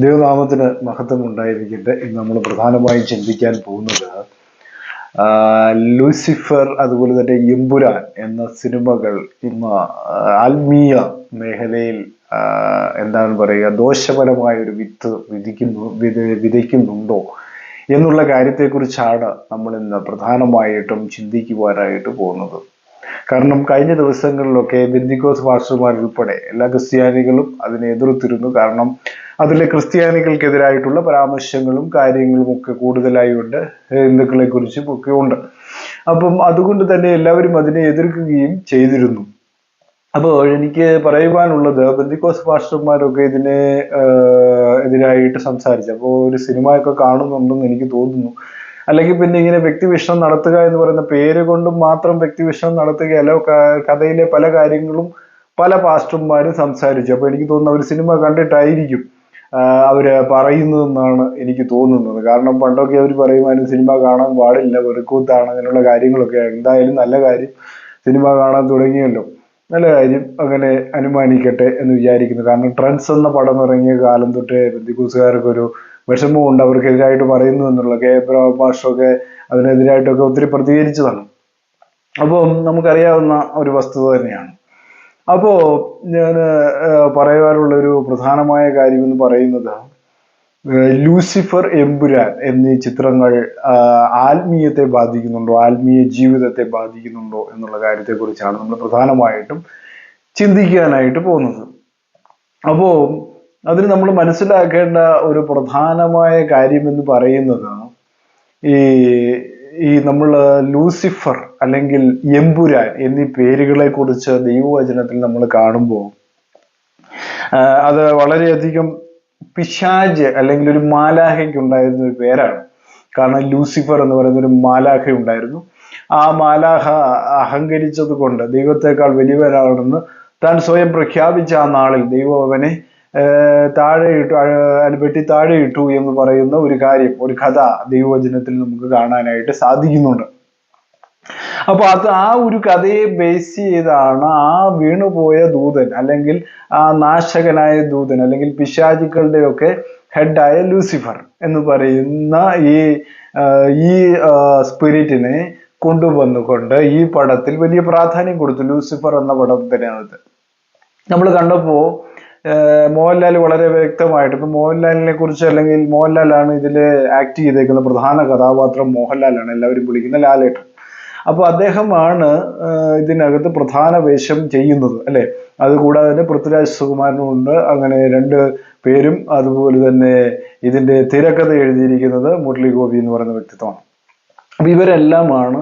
ദൈവനാമത്തിന് മഹത്വം ഉണ്ടായിരിക്കട്ടെ ഇന്ന് നമ്മൾ പ്രധാനമായും ചിന്തിക്കാൻ പോകുന്നത്. ലൂസിഫർ അതുപോലെ തന്നെ എമ്പുരാൻ എന്ന സിനിമകൾ ഇന്ന് ആത്മീയ മേഖലയിൽ എന്താണ് പറയുക ദോഷപരമായ ഒരു വിത്ത് വിധിക്കുന്നു വിത- വിതയ്ക്കുന്നുണ്ടോ എന്നുള്ള കാര്യത്തെക്കുറിച്ചാണ് നമ്മൾ ഇന്ന് പ്രധാനമായിട്ടും ചിന്തിക്കുവാനായിട്ട് പോകുന്നത്. കാരണം കഴിഞ്ഞ ദിവസങ്ങളിലൊക്കെ ബിന്ദിക്കോസ് പാസ്റ്റർമാർ ഉൾപ്പെടെ എല്ലാ ക്രിസ്ത്യാനികളും അതിനെ എതിർത്തിരുന്നു. കാരണം അതിലെ ക്രിസ്ത്യാനികൾക്കെതിരായിട്ടുള്ള പരാമർശങ്ങളും കാര്യങ്ങളും ഒക്കെ കൂടുതലായി ഉണ്ട് ഹിന്ദുക്കളെ കുറിച്ചും ഒക്കെ ഉണ്ട്. അപ്പം അതുകൊണ്ട് തന്നെ എല്ലാവരും അതിനെ എതിർക്കുകയും ചെയ്തിരുന്നു. അപ്പോൾ എനിക്ക് പറയുവാനുള്ളത് ബന്ദിക്കോസ് മാസ്റ്റർമാരൊക്കെ ഇതിനെ എതിരായിട്ട് സംസാരിച്ചു. അപ്പോൾ ഒരു സിനിമയൊക്കെ കാണുന്നുണ്ടെന്ന് എനിക്ക് തോന്നുന്നു. അല്ലെങ്കിൽ പിന്നെ ഇങ്ങനെ വ്യക്തിവിഷണം നടത്തുക എന്ന് പറയുന്ന പേര് കൊണ്ടും മാത്രം വ്യക്തിവിഷണം നടത്തുകയല്ല കഥയിലെ പല കാര്യങ്ങളും പല പാസ്റ്റർമാരും സംസാരിച്ചു. അപ്പോൾ എനിക്ക് തോന്നുന്നു അവർ സിനിമ കണ്ടിട്ടായിരിക്കും. അവർ പറയുന്നതെന്നാണ് എനിക്ക് തോന്നുന്നത്. കാരണം പണ്ടൊക്കെ അവർ പറയുമായിരുന്നു സിനിമ കാണാൻ പാടില്ല വെറുക്കൂത്താണ് അങ്ങനെയുള്ള കാര്യങ്ങളൊക്കെ. എന്തായാലും നല്ല കാര്യം സിനിമ കാണാൻ തുടങ്ങിയല്ലോ. നല്ല കാര്യം അങ്ങനെ അനുമാനിക്കട്ടെ എന്ന് വിചാരിക്കുന്നു. കാരണം ട്രെൻഡ്സ് എന്ന പടം ഇറങ്ങിയ കാലം തൊട്ടേ ബന്ധുക്കൂസുകാർക്ക് ഒരു വിഷമമുണ്ട്. അവർക്കെതിരായിട്ട് പറയുന്നു എന്നുള്ള കെ. പ്രഭാഷൊക്കെ അതിനെതിരായിട്ടൊക്കെ ഒത്തിരി പ്രതികരിച്ചതാണ്. അപ്പോൾ നമുക്കറിയാവുന്ന ഒരു വസ്തുത തന്നെയാണ്. അപ്പോൾ ഞാൻ പറയുവാനുള്ള ഒരു പ്രധാനമായ കാര്യം എന്ന് പറയുന്നത് ലൂസിഫർ എമ്പുരാൻ എന്നീ ചിത്രങ്ങൾ ആത്മീയത്തെ ബാധിക്കുന്നുണ്ടോ ആത്മീയ ജീവിതത്തെ ബാധിക്കുന്നുണ്ടോ എന്നുള്ള കാര്യത്തെക്കുറിച്ചാണ് നമ്മൾ പ്രധാനമായിട്ടും ചിന്തിക്കാനായിട്ട് പോകുന്നത്. അപ്പോൾ അതിന് നമ്മൾ മനസ്സിലാക്കേണ്ട ഒരു പ്രധാനമായ കാര്യം എന്ന് പറയുന്നത് ഈ ഈ നമ്മൾ ലൂസിഫർ അല്ലെങ്കിൽ എമ്പുരാൻ എന്നീ പേരുകളെ കുറിച്ച് ദൈവവചനത്തിൽ നമ്മൾ കാണുമ്പോൾ അത് വളരെയധികം പിശാജ് അല്ലെങ്കിൽ ഒരു മാലാഹയ്ക്ക് ഉണ്ടായിരുന്ന ഒരു പേരാണ്. കാരണം ലൂസിഫർ എന്ന് പറയുന്ന ഒരു മാലാഹ ഉണ്ടായിരുന്നു. ആ മാലാഹ അഹങ്കരിച്ചത് കൊണ്ട് ദൈവത്തെക്കാൾ വലിയവരാണെന്ന് താൻ സ്വയം പ്രഖ്യാപിച്ച ആ നാളിൽ ദൈവം അവനെ താഴെ ഇട്ടു അലുപെട്ടി താഴെ ഇട്ടു എന്ന് പറയുന്ന ഒരു കാര്യം ഒരു കഥ ദൈവവചനത്തിൽ നമുക്ക് കാണാനായിട്ട് സാധിക്കുന്നുണ്ട്. അപ്പൊ അത് ആ ഒരു കഥയെ ബേസ് ചെയ്താണ് ആ വീണുപോയ ദൂതൻ അല്ലെങ്കിൽ ആ നാശകനായ ദൂതൻ അല്ലെങ്കിൽ പിശാചുക്കളുടെ ഒക്കെ ഹെഡായ ലൂസിഫർ എന്ന് പറയുന്ന ഈ ഈ സ്പിരിറ്റിനെ കൊണ്ടുവന്നുകൊണ്ട് ഈ പടത്തിൽ വലിയ പ്രാധാന്യം കൊടുത്തു ലൂസിഫർ എന്ന പടത്തിനകത്ത്. നമ്മൾ കണ്ടപ്പോ മോഹൻലാൽ വളരെ വ്യക്തമായിട്ട് ഇപ്പൊ മോഹൻലാലിനെ കുറിച്ച് അല്ലെങ്കിൽ മോഹൻലാലാണ് ഇതിൽ ആക്ട് ചെയ്തേക്കുന്ന പ്രധാന കഥാപാത്രം മോഹൻലാലാണ് എല്ലാവരും വിളിക്കുന്ന ലാലേട്ടൻ. അപ്പൊ അദ്ദേഹമാണ് ഇതിനകത്ത് പ്രധാന വേഷം ചെയ്യുന്നത് അല്ലെ? അതുകൂടാതെ തന്നെ പൃഥ്വിരാജ് സുകുമാരനും ഉണ്ട്. അങ്ങനെ രണ്ട് പേരും അതുപോലെ തന്നെ ഇതിന്റെ തിരക്കഥ എഴുതിയിരിക്കുന്നത് മുരളി ഗോപി എന്ന് പറയുന്ന വ്യക്തിത്വമാണ്. അപ്പൊ ഇവരെല്ലാമാണ്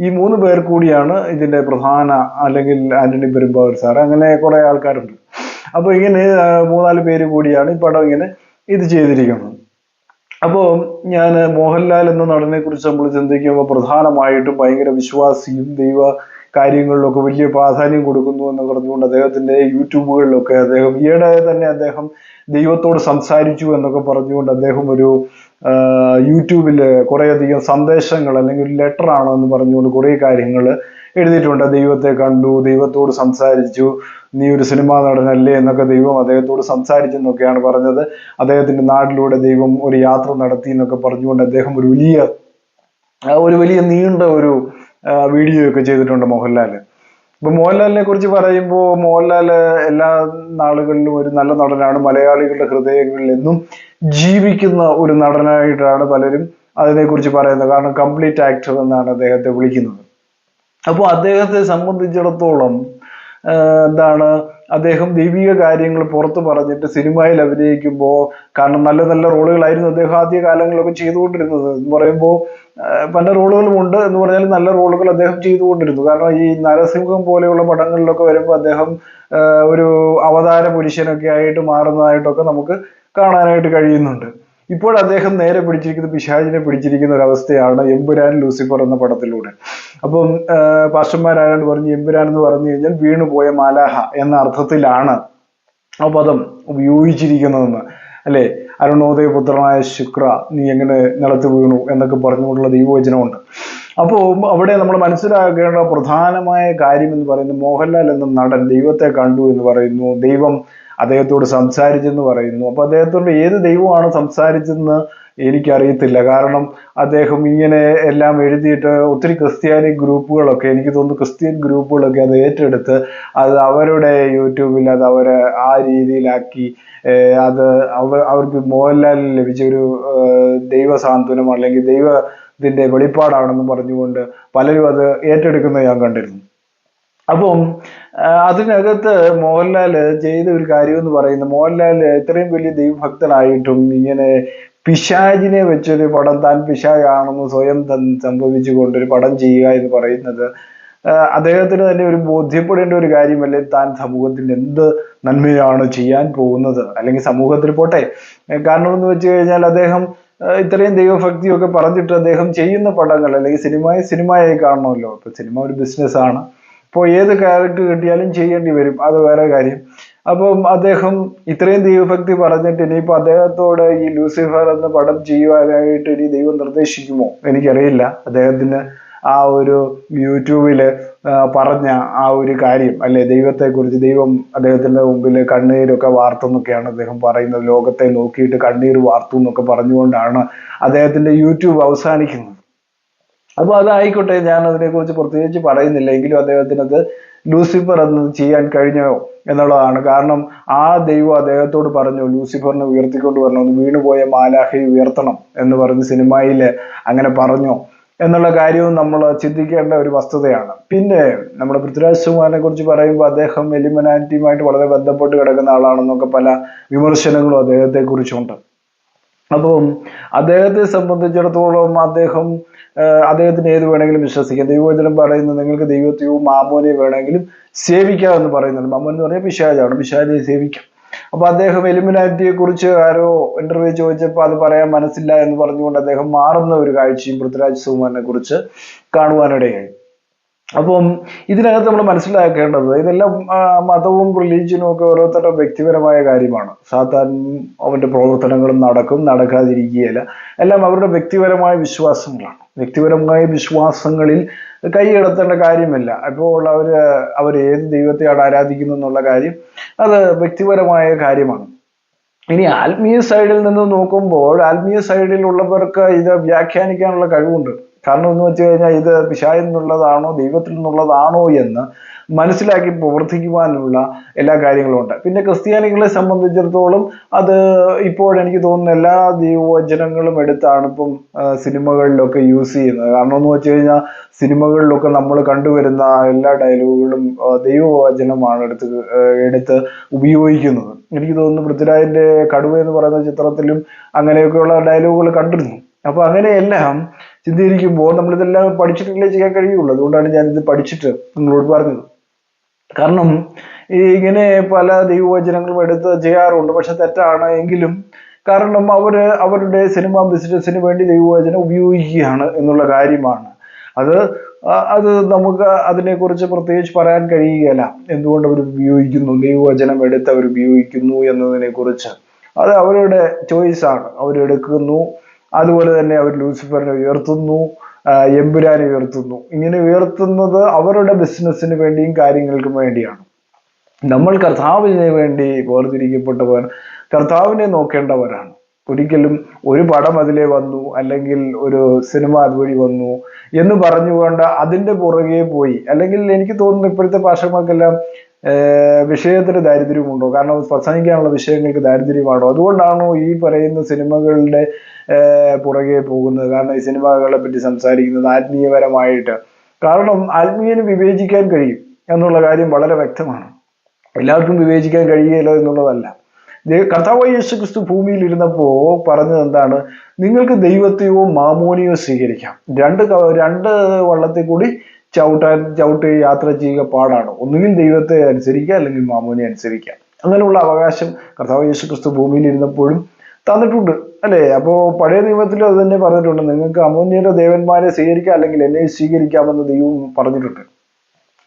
ഈ മൂന്ന് പേർ കൂടിയാണ് ഇതിന്റെ പ്രധാന അല്ലെങ്കിൽ ആന്റണി പെരുമ്പാവൂർ സാർ അങ്ങനെ കുറെ ആൾക്കാരുണ്ട്. അപ്പൊ ഇങ്ങനെ മൂന്നാൽ പേര് കൂടിയാണ് ഈ പടം ഇങ്ങനെ ഇത് ചെയ്തിരിക്കുന്നത്. അപ്പോൾ ഞാൻ മോഹൻലാൽ എന്ന നടനെ കുറിച്ച് നമ്മൾ ചിന്തിക്കുമ്പോൾ പ്രധാനമായിട്ടും ഭയങ്കര വിശ്വാസിയും ദൈവ കാര്യങ്ങളിലൊക്കെ വലിയ പ്രാധാന്യം കൊടുക്കുന്നു എന്ന് പറഞ്ഞുകൊണ്ട് അദ്ദേഹത്തിന്റെ യൂട്യൂബുകളിലൊക്കെ അദ്ദേഹം ഈയിടെ തന്നെ അദ്ദേഹം ദൈവത്തോട് സംസാരിച്ചു എന്നൊക്കെ പറഞ്ഞുകൊണ്ട് അദ്ദേഹം ഒരു യൂട്യൂബിൽ കുറേയധികം സന്ദേശങ്ങൾ അല്ലെങ്കിൽ ഒരു ലെറ്റർ ആണോ എന്ന് പറഞ്ഞുകൊണ്ട് കുറേ കാര്യങ്ങൾ എഴുതിയിട്ടുണ്ട്. ദൈവത്തെ കണ്ടു ദൈവത്തോട് സംസാരിച്ചു നീ ഒരു സിനിമാ നടനല്ലേ എന്നൊക്കെ ദൈവം അദ്ദേഹത്തോട് സംസാരിച്ചെന്നൊക്കെയാണ് പറഞ്ഞത്. അദ്ദേഹത്തിന്റെ നാട്ടിലൂടെ ദൈവം ഒരു യാത്ര നടത്തി എന്നൊക്കെ പറഞ്ഞുകൊണ്ട് അദ്ദേഹം ഒരു വലിയ ഒരു വലിയ നീണ്ട ഒരു വീഡിയോ ഒക്കെ ചെയ്തിട്ടുണ്ട് മോഹൻലാൽ ഇപ്പൊ മോഹൻലാലിനെ കുറിച്ച് പറയുമ്പോൾ മോഹൻലാൽ എല്ലാ നാളുകളിലും ഒരു നല്ല നടനാണ്. മലയാളികളുടെ ഹൃദയങ്ങളിൽ എന്നും ജീവിക്കുന്ന ഒരു നടനായിട്ടാണ് പലരും അതിനെക്കുറിച്ച് പറയുന്നത്. കാരണം കംപ്ലീറ്റ് ആക്ടർ എന്നാണ് അദ്ദേഹത്തെ വിളിക്കുന്നത്. അപ്പോൾ അദ്ദേഹത്തെ സംബന്ധിച്ചിടത്തോളം എന്താണ് അദ്ദേഹം ദൈവിക കാര്യങ്ങൾ പുറത്ത് പറഞ്ഞിട്ട് സിനിമയിൽ അഭിനയിക്കുമ്പോൾ കാരണം നല്ല നല്ല റോളുകളായിരുന്നു അദ്ദേഹം ആദ്യ കാലങ്ങളിലൊക്കെ ചെയ്തുകൊണ്ടിരുന്നത് എന്ന് പറയുമ്പോൾ പല റോളുകളും ഉണ്ട് എന്ന് പറഞ്ഞാൽ നല്ല റോളുകൾ അദ്ദേഹം ചെയ്തുകൊണ്ടിരുന്നു. കാരണം ഈ നരസിംഹം പോലെയുള്ള പടങ്ങളിലൊക്കെ വരുമ്പോൾ അദ്ദേഹം ഒരു അവതാര പുരുഷനൊക്കെ ആയിട്ട് മാറുന്നതായിട്ടൊക്കെ നമുക്ക് കാണാനായിട്ട് കഴിയുന്നുണ്ട്. ഇപ്പോൾ അദ്ദേഹം നേരെ പിടിച്ചിരിക്കുന്ന പിശാജിനെ പിടിച്ചിരിക്കുന്ന ഒരു അവസ്ഥയാണ് എമ്പുരാൻ ലൂസിഫർ എന്ന പടത്തിലൂടെ. അപ്പം പാസ്റ്റർമാരാരാണ്ട് പറഞ്ഞു എമ്പുരാൻ എന്ന് പറഞ്ഞു കഴിഞ്ഞാൽ വീണുപോയ മാലാഹ എന്ന അർത്ഥത്തിലാണ് ആ പദം ഉപയോഗിച്ചിരിക്കുന്നതെന്ന്. അല്ലെ? അരുണോദയ പുത്രനായ ശുക്ര നീ എങ്ങനെ നിലത്ത് വീണു എന്നൊക്കെ പറഞ്ഞുകൊണ്ടുള്ള ദൈവവചനമുണ്ട്. അപ്പോൾ അവിടെ നമ്മൾ മനസ്സിലാക്കേണ്ട പ്രധാനമായ കാര്യം എന്ന് പറയുന്നത് മോഹൻലാൽ എന്ന നടൻ ദൈവത്തെ കണ്ടു എന്ന് പറയുന്നു. ദൈവം അദ്ദേഹത്തോട് സംസാരിച്ചെന്ന് പറയുന്നു. അപ്പൊ അദ്ദേഹത്തോട് ഏത് ദൈവമാണ് സംസാരിച്ചെന്ന് എനിക്കറിയത്തില്ല. കാരണം അദ്ദേഹം ഇങ്ങനെ എല്ലാം എഴുതിയിട്ട് ഒത്തിരി ക്രിസ്ത്യാനി ഗ്രൂപ്പുകളൊക്കെ എനിക്ക് തോന്നുന്നു ക്രിസ്ത്യൻ ഗ്രൂപ്പുകളൊക്കെ അത് ഏറ്റെടുത്ത് അത് അവരുടെ യൂട്യൂബിൽ അത് അവരെ ആ രീതിയിലാക്കി അത് അവർ അവർക്ക് മോഹൻലാലിന് ലഭിച്ച ഒരു ദൈവ സാന്ത്വനം അല്ലെങ്കിൽ ദൈവത്തിന്റെ വെളിപ്പാടാണെന്ന് പറഞ്ഞുകൊണ്ട് പലരും അത് ഏറ്റെടുക്കുന്നത് ഞാൻ കണ്ടിരുന്നു. അപ്പം അതിനകത്ത് മോഹൻലാൽ ചെയ്ത ഒരു കാര്യം എന്ന് പറയുന്നത് മോഹൻലാൽ ഇത്രയും വലിയ ദൈവഭക്തനായിട്ടും ഇങ്ങനെ പിശാജിനെ വെച്ചൊരു പടം താൻ പിശാജാണെന്ന് സ്വയം സംഭവിച്ചുകൊണ്ട് ഒരു പടം ചെയ്യുക എന്ന് പറയുന്നത് അദ്ദേഹത്തിന് തന്നെ ഒരു ബോധ്യപ്പെടേണ്ട ഒരു കാര്യമല്ലേ താൻ സമൂഹത്തിന് എന്ത് നന്മയാണ് ചെയ്യാൻ പോകുന്നത്? അല്ലെങ്കിൽ സമൂഹത്തിൽ പോട്ടെ. കാരണം എന്ന് വെച്ച് കഴിഞ്ഞാൽ അദ്ദേഹം ഇത്രയും ദൈവഭക്തിയൊക്കെ പറഞ്ഞിട്ട് അദ്ദേഹം ചെയ്യുന്ന പടങ്ങൾ അല്ലെങ്കിൽ സിനിമയെ സിനിമയായി കാണണമല്ലോ. ഇപ്പൊ സിനിമ ഒരു ബിസിനസ്സാണ് ഇപ്പോൾ ഏത് ക്യാരക്ടർ കിട്ടിയാലും ചെയ്യേണ്ടി വരും. അത് വേറെ കാര്യം. അപ്പം അദ്ദേഹം ഇത്രയും ദൈവഭക്തി പറഞ്ഞിട്ട് ഇനിയിപ്പോൾ അദ്ദേഹത്തോടെ ഈ ലൂസിഫർ എന്ന പടം ചെയ്യുവാനായിട്ട് ഇനി ദൈവം നിർദ്ദേശിക്കുമോ? എനിക്കറിയില്ല. അദ്ദേഹത്തിന് ആ ഒരു യൂട്യൂബിൽ പറഞ്ഞ ആ ഒരു കാര്യം അല്ലെ? ദൈവത്തെക്കുറിച്ച് ദൈവം അദ്ദേഹത്തിന്റെ മുമ്പിൽ കണ്ണീരൊക്കെ വാർത്തെന്നൊക്കെയാണ് അദ്ദേഹം പറയുന്നത്. ലോകത്തെ നോക്കിയിട്ട് കണ്ണീർ വാർത്തു എന്നൊക്കെ പറഞ്ഞുകൊണ്ടാണ് അദ്ദേഹത്തിന്റെ യൂട്യൂബ് അവസാനിക്കുന്നത്. അപ്പൊ അതായിക്കോട്ടെ ഞാൻ അതിനെക്കുറിച്ച് പ്രത്യേകിച്ച് പറയുന്നില്ല. എങ്കിലും അദ്ദേഹത്തിന് അത് ലൂസിഫർ എന്ന് ചെയ്യാൻ കഴിഞ്ഞോ എന്നുള്ളതാണ്. കാരണം ആ ദൈവം അദ്ദേഹത്തോട് പറഞ്ഞു ലൂസിഫറിനെ ഉയർത്തിക്കൊണ്ട് വരണമെന്ന് വീണുപോയ മാലാഹയെ ഉയർത്തണം എന്ന് പറഞ്ഞ് സിനിമയിൽ അങ്ങനെ പറഞ്ഞോ. എന്നുള്ള കാര്യവും നമ്മൾ ചിന്തിക്കേണ്ട ഒരു വസ്തുതയാണ്. പിന്നെ നമ്മുടെ പൃഥ്വിരാജ് സുമാനെ കുറിച്ച് പറയുമ്പോൾ അദ്ദേഹം എലിമിനാറ്റിയുമായിട്ട് വളരെ ബന്ധപ്പെട്ട് കിടക്കുന്ന ആളാണെന്നൊക്കെ പല വിമർശനങ്ങളും അദ്ദേഹത്തെ കുറിച്ചുണ്ട് അപ്പം അദ്ദേഹത്തെ സംബന്ധിച്ചിടത്തോളം അദ്ദേഹം അദ്ദേഹത്തിന് ഏത് വേണമെങ്കിലും വിശ്വസിക്കാം. ദൈവവചനം പറയുന്നത് നിങ്ങൾക്ക് ദൈവത്തെയോ മാമോനെ വേണമെങ്കിലും സേവിക്കാം എന്ന് പറയുന്നുണ്ട് മാമോൻ എന്ന് പറഞ്ഞാൽ പിശാചാണ്. പിശാചെ സേവിക്കാം. അപ്പൊ അദ്ദേഹം എലിമിനാറ്റിയെ കുറിച്ച് ആരോ ഇന്റർവ്യൂ ചോദിച്ചപ്പോൾ അത് പറയാൻ മനസ്സില്ല എന്ന് പറഞ്ഞുകൊണ്ട് അദ്ദേഹം മാറുന്ന ഒരു കാഴ്ചയും പൃഥ്വിരാജ് സുകുമാറിനെ കുറിച്ച് കാണുവാനിടയായി. അപ്പം ഇതിനകത്ത് നമ്മൾ മനസ്സിലാക്കേണ്ടത് ഇതെല്ലാം മതവും റിലീജിയനും ഒക്കെ ഓരോരുത്തരുടെ വ്യക്തിപരമായ കാര്യമാണ്. സാത്താൻ അവന്റെ പ്രവർത്തനങ്ങളും നടക്കും നടക്കാതിരിക്കുകയില്ല. എല്ലാം അവരുടെ വ്യക്തിപരമായ വിശ്വാസങ്ങളാണ്. വ്യക്തിപരമായ വിശ്വാസങ്ങളിൽ കൈയെടുത്തേണ്ട കാര്യമില്ല. ഇപ്പോൾ അവർ അവർ ഏത് ദൈവത്തെയാണ് ആരാധിക്കുന്നു എന്നുള്ള കാര്യം അത് വ്യക്തിപരമായ കാര്യമാണ്. ഇനി ആത്മീയ സൈഡിൽ നിന്ന് നോക്കുമ്പോൾ ആത്മീയ സൈഡിലുള്ളവർക്ക് ഇത് വ്യാഖ്യാനിക്കാനുള്ള കഴിവുണ്ട്. കാരണം എന്ന് വെച്ച് കഴിഞ്ഞാൽ ഇത് പിശായിൽ നിന്നുള്ളതാണോ ദൈവത്തിൽ നിന്നുള്ളതാണോ എന്ന് മനസ്സിലാക്കി പ്രവർത്തിക്കുവാനുള്ള എല്ലാ കാര്യങ്ങളും ഉണ്ട്. പിന്നെ ക്രിസ്ത്യാനികളെ സംബന്ധിച്ചിടത്തോളം അത് ഇപ്പോഴെനിക്ക് തോന്നുന്നു എല്ലാ ദൈവവചനങ്ങളും എടുത്താണ് ഇപ്പം സിനിമകളിലൊക്കെ യൂസ് ചെയ്യുന്നത്. കാരണം എന്ന് വെച്ച് കഴിഞ്ഞാൽ സിനിമകളിലൊക്കെ നമ്മൾ കണ്ടുവരുന്ന എല്ലാ ഡയലോഗുകളും ദൈവവചനമാണ് എടുത്ത് എടുത്ത് ഉപയോഗിക്കുന്നത്. എനിക്ക് തോന്നുന്നു പൃഥ്വിരാജിന്റെ കടുവ എന്ന് പറയുന്ന ചിത്രത്തിലും അങ്ങനെയൊക്കെയുള്ള ഡയലോഗുകൾ കണ്ടിരുന്നു. അപ്പൊ അങ്ങനെയെല്ലാം ചിന്തിരിക്കുമ്പോൾ നമ്മളിതെല്ലാം പഠിച്ചിട്ടില്ലേ ചെയ്യാൻ കഴിയുള്ളൂ. അതുകൊണ്ടാണ് ഞാനിത് പഠിച്ചിട്ട് നിങ്ങളോട് പറഞ്ഞത്. കാരണം ഇങ്ങനെ പല ദൈവവചനങ്ങളും എടുത്ത് ചെയ്യാറുണ്ട്. പക്ഷെ തെറ്റാണ് എങ്കിലും കാരണം അവർ അവരുടെ സിനിമ ബിസിനസ്സിന് വേണ്ടി ദൈവവചനം ഉപയോഗിക്കുകയാണ് എന്നുള്ള കാര്യമാണ്. അത് അത് നമുക്ക് അതിനെക്കുറിച്ച് പ്രത്യേകിച്ച് പറയാൻ കഴിയുകയില്ല. എന്തുകൊണ്ട് അവർ ഉപയോഗിക്കുന്നു? ദൈവവചനം എടുത്ത് അവർ ഉപയോഗിക്കുന്നു എന്നതിനെ കുറിച്ച് അത് അവരുടെ ചോയ്സാണ് അവരെടുക്കുന്നു അതുപോലെ തന്നെ അവർ ലൂസിഫറിനെ ഉയർത്തുന്നു എമ്പുരാനെ ഉയർത്തുന്നു. ഇങ്ങനെ ഉയർത്തുന്നത് അവരുടെ ബിസിനസ്സിന് വേണ്ടിയും കാര്യങ്ങൾക്കും വേണ്ടിയാണ്. നമ്മൾ കർത്താവിന് വേണ്ടി വേർതിരിക്കപ്പെട്ടവർ കർത്താവിനെ നോക്കേണ്ടവരാണ്. ഒരിക്കലും ഒരു പടം അതിലെ വന്നു അല്ലെങ്കിൽ ഒരു സിനിമ അതുവഴി വന്നു എന്ന് പറഞ്ഞുകൊണ്ട് അതിന്റെ പുറകെ പോയി. അല്ലെങ്കിൽ എനിക്ക് തോന്നുന്നു ഇപ്പോഴത്തെ ഭാഷകൾക്കെല്ലാം വിഷയത്തിന് ദാരിദ്ര്യമുണ്ടോ? കാരണം പ്രസംഗിക്കാനുള്ള വിഷയങ്ങൾക്ക് ദാരിദ്ര്യമാണോ? അതുകൊണ്ടാണോ ഈ പറയുന്ന സിനിമകളുടെ പുറകെ പോകുന്നത്? കാരണം ഈ സിനിമകളെ പറ്റി സംസാരിക്കുന്നത് ആത്മീയപരമായിട്ട്. കാരണം ആത്മീയനെ വിവേചിക്കാൻ കഴിയും എന്നുള്ള കാര്യം വളരെ വ്യക്തമാണ്. എല്ലാവർക്കും വിവേചിക്കാൻ കഴിയുകയില്ല എന്നുള്ളതല്ല. കർത്താവായ യേശു ക്രിസ്തു ഭൂമിയിൽ ഇരുന്നപ്പോ പറഞ്ഞത് എന്താണ്? നിങ്ങൾക്ക് ദൈവത്തെയോ മാമോനിയോ സ്വീകരിക്കാം. രണ്ട് രണ്ട് വള്ളത്തിൽ കൂടി ചവിട്ടാൻ ചവിട്ടി യാത്ര ചെയ്യുക പാടാണ്. ഒന്നുകിൽ ദൈവത്തെ അനുസരിക്കുക അല്ലെങ്കിൽ മാമോനെ അനുസരിക്കുക. അങ്ങനെയുള്ള അവകാശം കർത്താവ് യേശു ക്രിസ്തു ഭൂമിയിൽ ഇരുന്നപ്പോഴും തന്നിട്ടുണ്ട്. അല്ലേ? അപ്പോ പഴയ നിയമത്തിലും അത് തന്നെ പറഞ്ഞിട്ടുണ്ട്. നിങ്ങൾക്ക് അമോന്യയുടെ ദേവന്മാരെ സ്വീകരിക്കാം അല്ലെങ്കിൽ എന്നെ സ്വീകരിക്കാമെന്ന് ദൈവം പറഞ്ഞിട്ടുണ്ട്.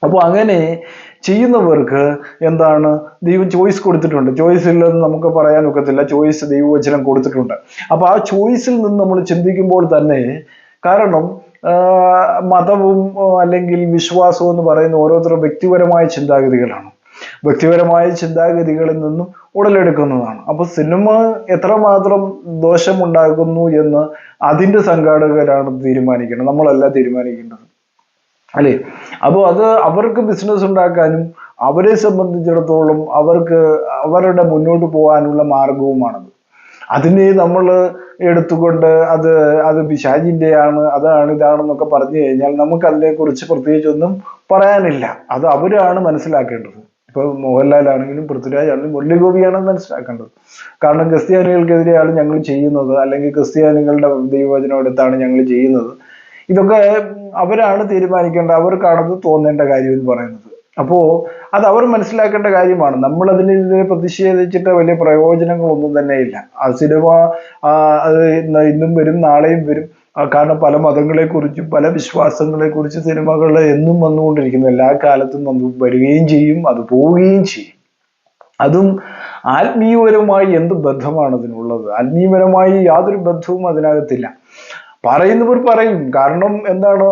അപ്പോൾ അങ്ങനെ ചെയ്യുന്നവർക്ക് എന്താണ്? ദൈവം ചോയ്സ് കൊടുത്തിട്ടുണ്ട്. ചോയ്സ് ഇല്ലെന്ന് നമുക്ക് പറയാൻ ഒക്കത്തില്ല. ചോയ്സ് ദൈവവചനം കൊടുത്തിട്ടുണ്ട്. അപ്പോൾ ആ ചോയ്സിൽ നിന്ന് നമ്മൾ ചിന്തിക്കുമ്പോൾ തന്നെ കാരണം മതവും അല്ലെങ്കിൽ വിശ്വാസവും എന്ന് പറയുന്ന ഓരോരുത്തരുടെ വ്യക്തിപരമായ ചിന്താഗതികളാണ്. വ്യക്തിപരമായ ചിന്താഗതികളിൽ നിന്നും ഉടലെടുക്കുന്നതാണ്. അപ്പൊ സിനിമ എത്രമാത്രം ദോഷമുണ്ടാകുന്നു എന്ന് അതിന്റെ സംഘാടകരാണ് തീരുമാനിക്കേണ്ടത്. നമ്മളല്ല തീരുമാനിക്കേണ്ടത്. അല്ലേ? അപ്പോൾ അത് അവർക്ക് ബിസിനസ് ഉണ്ടാക്കാനും അവരെ സംബന്ധിച്ചിടത്തോളം അവർക്ക് അവരുടെ മുന്നോട്ട് പോകാനുള്ള മാർഗവുമാണത്. അതിനെ നമ്മൾ എടുത്തുകൊണ്ട് അത് അത് പിശാജിന്റെയാണ് അതാണ് ഇതാണെന്നൊക്കെ പറഞ്ഞു കഴിഞ്ഞാൽ നമുക്ക് അതിനെക്കുറിച്ച് പ്രത്യേകിച്ചൊന്നും പറയാനില്ല. അത് അവരാണ് മനസ്സിലാക്കേണ്ടത്. ഇപ്പൊ മോഹൻലാൽ ആണെങ്കിലും പൃഥ്വിരാജ് ആണെങ്കിലും മുരളിഗോപിയാണെന്ന് മനസ്സിലാക്കേണ്ടത്. കാരണം ക്രിസ്ത്യാനികൾക്കെതിരെയാണ് ഞങ്ങൾ ചെയ്യുന്നത്. അല്ലെങ്കിൽ ക്രിസ്ത്യാനികളുടെ ദൈവവചനം എടുത്താണ് ഞങ്ങൾ ചെയ്യുന്നത്. ഇതൊക്കെ അവരാണ് തീരുമാനിക്കേണ്ടത്. അവർക്കാണത് തോന്നേണ്ട കാര്യം എന്ന് പറയുന്നത്. അപ്പോ അത് അവർ മനസ്സിലാക്കേണ്ട കാര്യമാണ്. നമ്മൾ അതിനെതിരെ പ്രതിഷേധിച്ചിട്ട് വലിയ പ്രയോജനങ്ങളൊന്നും തന്നെ ഇല്ല. ആ സിനിമ അത് ഇന്നും വരും നാളെയും വരും. കാരണം പല മതങ്ങളെ കുറിച്ചും പല വിശ്വാസങ്ങളെ കുറിച്ച് സിനിമകൾ എന്നും വന്നുകൊണ്ടിരിക്കുന്നു. എല്ലാ കാലത്തും വന്നു വരികയും ചെയ്യും അത് പോവുകയും ചെയ്യും. അതും ആത്മീയപരമായി എന്ത് ബന്ധമാണ് അതിനുള്ളത് ആത്മീയപരമായി യാതൊരു ബന്ധവും അതിനകത്തില്ല. പറയുന്നവർ പറയും. കാരണം എന്താണോ?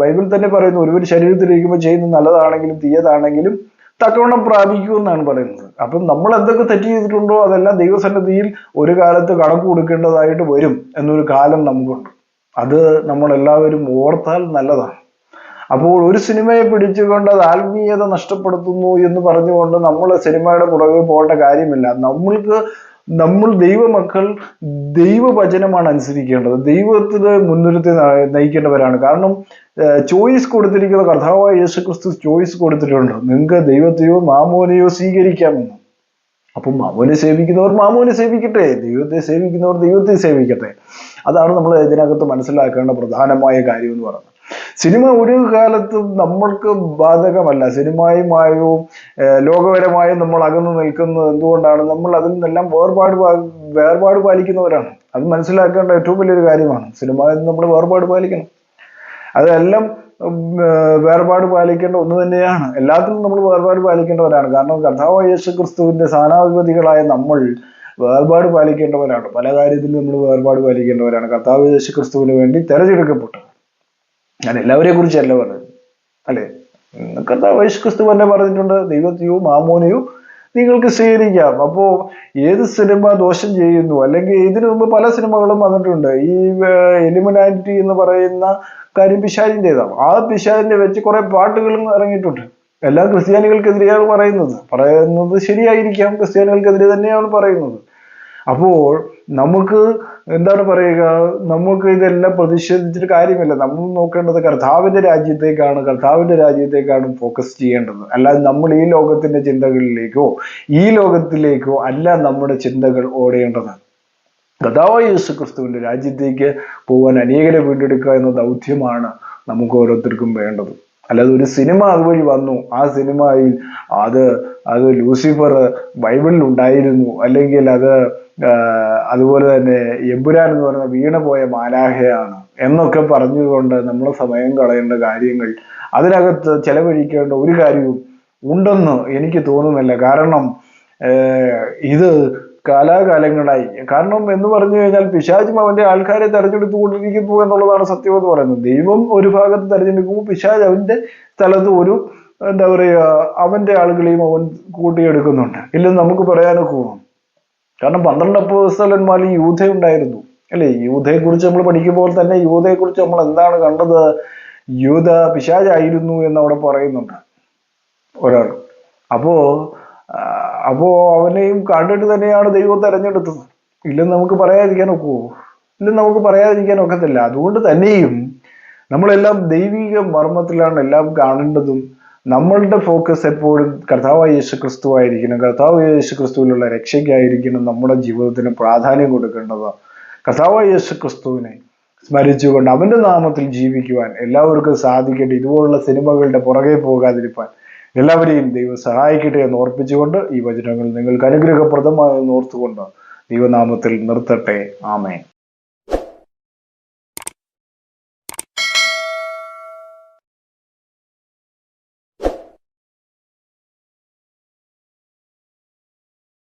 ബൈബിൾ തന്നെ പറയുന്നു ഒരുവർ ശരീരത്തിലിരിക്കുമ്പോൾ ചെയ്യുന്നത് നല്ലതാണെങ്കിലും തീയതാണെങ്കിലും തക്കവണ്ണം പ്രാപിക്കൂ എന്നാണ് പറയുന്നത്. അപ്പം നമ്മൾ എന്തൊക്കെ തെറ്റ് ചെയ്തിട്ടുണ്ടോ അതെല്ലാം ദൈവസന്നദ്ധിയിൽ ഒരു കാലത്ത് കണക്ക് കൊടുക്കേണ്ടതായിട്ട് വരും എന്നൊരു കാലം നമുക്കുണ്ട്. അത് നമ്മൾ എല്ലാവരും ഓർത്താൽ നല്ലതാണ്. അപ്പോൾ ഒരു സിനിമയെ പിടിച്ചുകൊണ്ട് അത് ആത്മീയത നഷ്ടപ്പെടുത്തുന്നു എന്ന് പറഞ്ഞുകൊണ്ട് നമ്മൾ സിനിമയുടെ പുറകെ പോകേണ്ട കാര്യമില്ല. നമ്മൾക്ക് നമ്മൾ ദൈവമക്കൾ ദൈവവചനമാണ് അനുസരിക്കേണ്ടത്. ദൈവത്തിന് മുൻനിർത്തി നയിക്കേണ്ടവരാണ്. കാരണം ചോയ്സ് കൊടുത്തിരിക്കുന്ന കർത്താവായ യേശു ക്രിസ്തു ചോയ്സ് കൊടുത്തിട്ടുണ്ട്. നിങ്ങൾക്ക് ദൈവത്തെയോ മാമോനെയോ സ്വീകരിക്കാമെന്ന്. അപ്പം മാമോനെ സേവിക്കുന്നവർ മാമോനെ സേവിക്കട്ടെ. ദൈവത്തെ സേവിക്കുന്നവർ ദൈവത്തെ സേവിക്കട്ടെ. അതാണ് നമ്മൾ ഇതിനകത്ത് മനസ്സിലാക്കേണ്ട പ്രധാനമായ കാര്യം എന്ന് പറയുന്നത്. സിനിമ ഒരു കാലത്തും നമ്മൾക്ക് ബാധകമല്ല. സിനിമയുമായും ലോകപരമായും നമ്മൾ അകന്നു നിൽക്കുന്നത് എന്തുകൊണ്ടാണ്? നമ്മൾ അതിൽ നിന്നെല്ലാം വേർപാട് വേർപാട് പാലിക്കുന്നവരാണ്. അത് മനസ്സിലാക്കേണ്ട ഏറ്റവും വലിയൊരു കാര്യമാണ്. സിനിമ നമ്മൾ വേർപാട് പാലിക്കണം. അതെല്ലാം വേർപാട് പാലിക്കേണ്ട ഒന്ന് തന്നെയാണ്. എല്ലാത്തിലും നമ്മൾ വേർപാട് പാലിക്കേണ്ടവരാണ്. കാരണം കഥാവ യേശു ക്രിസ്തുവിന്റെ സ്ഥാനാധിപതികളായ നമ്മൾ വേർപാട് പാലിക്കേണ്ടവരാണ്. പല കാര്യത്തിലും നമ്മൾ വേർപാട് പാലിക്കേണ്ടവരാണ്. കർത്താവ് യേശു ക്രിസ്തുവിന് വേണ്ടി തെരഞ്ഞെടുക്കപ്പെട്ടു. ഞാൻ എല്ലാവരെ കുറിച്ചല്ല പറഞ്ഞത്. അല്ലെ? കർത്താവ് യേശു ക്രിസ്തു തന്നെ പറഞ്ഞിട്ടുണ്ട് ദൈവത്തെയോ മാമോനെയോ നിങ്ങൾക്ക് സ്വീകരിക്കാം. അപ്പോ ഏത് സിനിമ ദോഷം ചെയ്യുന്നു? അല്ലെങ്കിൽ ഇതിനു മുമ്പ് പല സിനിമകളും വന്നിട്ടുണ്ട്. ഈ എലിമിനാറ്റി എന്ന് പറയുന്ന കാര്യം പിശാചിന്റെതാണ്. ആ പിശാചിന്റെ വെച്ച് കുറെ പാട്ടുകളും ഇറങ്ങിയിട്ടുണ്ട്. എല്ലാം ക്രിസ്ത്യാനികൾക്കെതിരെയാണ് പറയുന്നത്. പറയുന്നത് ശരിയായിരിക്കാം ക്രിസ്ത്യാനികൾക്കെതിരെ തന്നെയാണ് പറയുന്നത്. അപ്പോൾ നമുക്ക് എന്താണ് പറയുക? നമുക്ക് ഇതെല്ലാം പ്രതിഷേധിച്ചിട്ട് കാര്യമില്ല. നമ്മൾ നോക്കേണ്ടത് കർത്താവിന്റെ രാജ്യത്തേക്കാണ് കർത്താവിന്റെ രാജ്യത്തേക്കാണ് ഫോക്കസ് ചെയ്യേണ്ടത്. അല്ലാതെ നമ്മൾ ഈ ലോകത്തിന്റെ ചിന്തകളിലേക്കോ ഈ ലോകത്തിലേക്കോ അല്ല നമ്മുടെ ചിന്തകൾ ഓടേണ്ടത്. കഥാവായ യേശു ക്രിസ്തുവിന്റെ രാജ്യത്തേക്ക് പോകാൻ അനേകരെ വീണ്ടെടുക്കുക എന്ന ദൗത്യമാണ് നമുക്ക് ഓരോരുത്തർക്കും വേണ്ടത്. അല്ലാതെ ഒരു സിനിമ അതുവഴി വന്നു. ആ സിനിമയിൽ അത് അത് ലൂസിഫർ ബൈബിളിൽ ഉണ്ടായിരുന്നു. അല്ലെങ്കിൽ അത് അതുപോലെ തന്നെ എമ്പുരാൻ എന്ന് പറയുന്ന വീണ പോയ മാലാഹയാണ് എന്നൊക്കെ പറഞ്ഞുകൊണ്ട് നമ്മൾ സമയം കളയേണ്ട കാര്യങ്ങൾ അതിനകത്ത് ചെലവഴിക്കേണ്ട ഒരു കാര്യവും ഉണ്ടെന്ന് എനിക്ക് തോന്നുന്നില്ല. കാരണം ഇത് കാലാകാലങ്ങളായി. കാരണം എന്ന് പറഞ്ഞു കഴിഞ്ഞാൽ പിശാചും അവന്റെ ആൾക്കാരെ തെരഞ്ഞെടുത്തുകൊണ്ടിരിക്കുന്നു എന്നുള്ളതാണ് സത്യം എന്ന് പറയുന്നത്. ദൈവം ഒരു ഭാഗത്ത് തെരഞ്ഞെടുക്കുമ്പോൾ പിശാജ് അവന്റെ സ്ഥലത്ത് ഒരു എന്താ പറയുക അവന്റെ ആളുകളെയും അവൻ കൂട്ടിയെടുക്കുന്നുണ്ട്. ഇല്ലെന്ന് നമുക്ക് പറയാനൊക്കെ കാരണം പന്ത്രണ്ട് അപ്പോസ്തലന്മാരിൽ യൂഥ ഉണ്ടായിരുന്നു അല്ലേ? യൂഥയെക്കുറിച്ച് നമ്മൾ പഠിക്കുമ്പോൾ തന്നെ യൂഥയെക്കുറിച്ച് നമ്മൾ എന്താണ് കണ്ടത്? യൂത പിശാചായിരുന്നു എന്ന് അവിടെ പറയുന്നുണ്ട് ഒരാൾ. അപ്പോ അപ്പോ അവനെയും കണ്ടിട്ട് തന്നെയാണ് ദൈവം തെരഞ്ഞെടുത്തത്. ഇല്ലെന്ന് നമുക്ക് പറയാതിരിക്കാൻ ഒക്കുവോ ഇല്ലെന്ന് നമുക്ക് പറയാതിരിക്കാൻ ഒക്കത്തില്ല. അതുകൊണ്ട് തന്നെയും നമ്മളെല്ലാം ദൈവിക മർമ്മത്തിലാണ് എല്ലാം കാണേണ്ടതും നമ്മളുടെ ഫോക്കസ് എപ്പോഴും കർത്താവായ യേശു ക്രിസ്തു ആയിരിക്കണം കർത്താവ് യേശു ക്രിസ്തുവിലുള്ള രക്ഷയ്ക്കായിരിക്കണം നമ്മുടെ ജീവിതത്തിന് പ്രാധാന്യം കൊടുക്കേണ്ടത്. കർത്താവായ യേശു ക്രിസ്തുവിനെ സ്മരിച്ചുകൊണ്ട് അവന്റെ നാമത്തിൽ ജീവിക്കുവാൻ എല്ലാവർക്കും സാധിക്കട്ടെ. ഇതുപോലുള്ള സിനിമകളുടെ പുറകെ പോകാതിരിക്കാൻ എല്ലാവരെയും ദൈവം സഹായിക്കട്ടെ എന്ന് ഓർപ്പിച്ചുകൊണ്ട് ഈ വചനങ്ങൾ നിങ്ങൾക്ക് അനുഗ്രഹപ്രദമായി ഓർത്തുകൊണ്ട് ദൈവനാമത്തിൽ നിർത്തട്ടെ. ആമേൻ.